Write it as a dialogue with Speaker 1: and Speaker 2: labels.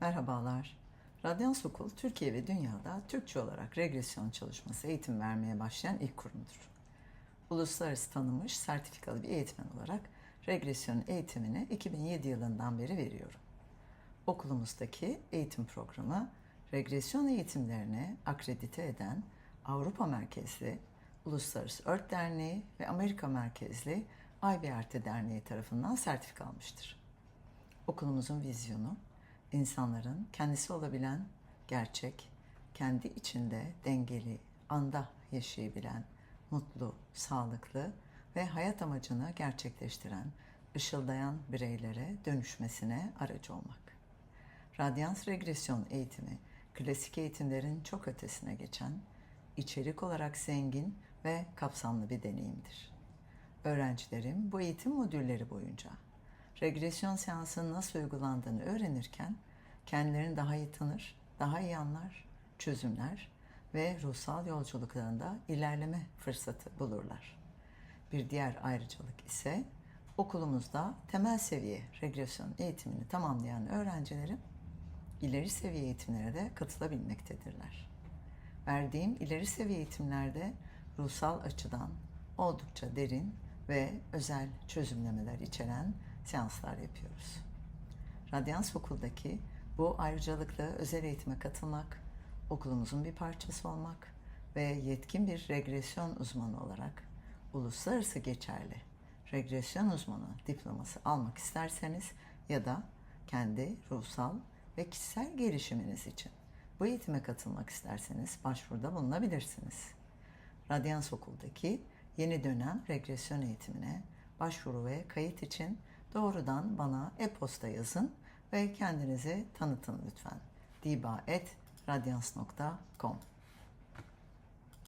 Speaker 1: Merhabalar. Radyans Okul, Türkiye ve dünyada Türkçe olarak regresyon çalışması eğitim vermeye başlayan ilk kurumdur. Uluslararası tanınmış sertifikalı bir eğitmen olarak regresyon eğitimini 2007 yılından beri veriyorum. Okulumuzdaki eğitim programı, regresyon eğitimlerini akredite eden Avrupa merkezli Uluslararası Ört Derneği ve Amerika merkezli IBRT Derneği tarafından sertifika almıştır. Okulumuzun vizyonu, insanların kendisi olabilen, gerçek, kendi içinde dengeli, anda yaşayabilen, mutlu, sağlıklı ve hayat amacını gerçekleştiren, ışıldayan bireylere dönüşmesine aracı olmak. Radyans regresyon eğitimi, klasik eğitimlerin çok ötesine geçen, içerik olarak zengin ve kapsamlı bir deneyimdir. Öğrencilerim bu eğitim modülleri boyunca regresyon seansının nasıl uygulandığını öğrenirken kendilerini daha iyi tanır, daha iyi anlar, çözümler ve ruhsal yolculuklarında ilerleme fırsatı bulurlar. Bir diğer ayrıcalık ise okulumuzda temel seviye regresyon eğitimini tamamlayan öğrencilerim ileri seviye eğitimlere de katılabilmektedirler. Verdiğim ileri seviye eğitimlerde ruhsal açıdan oldukça derin ve özel çözümlemeler içeren seanslar yapıyoruz. Radyans Okul'daki bu ayrıcalıklı özel eğitime katılmak, okulumuzun bir parçası olmak ve yetkin bir regresyon uzmanı olarak uluslararası geçerli regresyon uzmanı diploması almak isterseniz ya da kendi ruhsal ve kişisel gelişiminiz için bu eğitime katılmak isterseniz başvuruda bulunabilirsiniz. Radyans Okul'daki yeni dönem regresyon eğitimine başvuru ve kayıt için doğrudan bana e-posta yazın ve kendinizi tanıtın lütfen. diba.radyans.com